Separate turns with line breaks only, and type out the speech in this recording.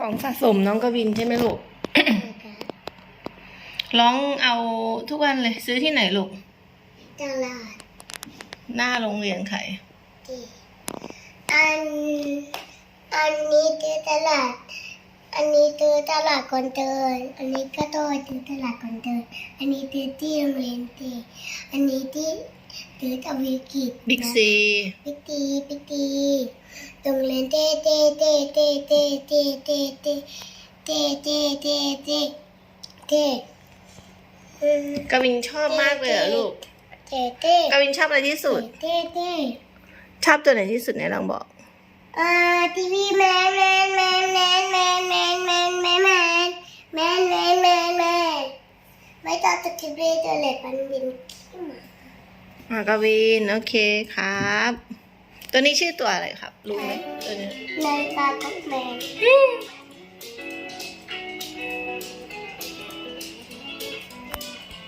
ของสะสมน้องกวินใช่ไหมลูก ร้องเอาทุกวันเลยซื้อที่ไหนลูก
ตลาด
หน้าโรงเรียนใคร
ที่อัน อันนี้คือตลาด อันนี้คือตลาดคนเดิน อันนี้ก็โตคือตลาดคนเดิน อันนี้คือที่โรงเรียนตีอันนี้ที่ คือทวีกิจ
บิ๊กซี
บิ๊กตีบิ๊กตีโรงเรียนเต้เต้เต้เต้เต้เต้เต้เต้เต้เต้เต้เต้เต้อืม
กวินชอบมากเลยเหรอลูก
เต้เต้
กวินชอบอะไรที่สุด
เต้เต้
ชอบตัวไหนที่สุดไหนลองบอก
อ่าทีวีแมนแมนแมนแมนแมนแมนแมนแมนแมนแมนแมนแมนแมนไม่ต้องตะทีวีตัวเล็กมันบินขี้หมา
อ่ากวิน โอเคครับ ตัวนี้ชื่อตัวอะไรครับ รู้ไหมตัวนี้
นาฬิกาทุกแมน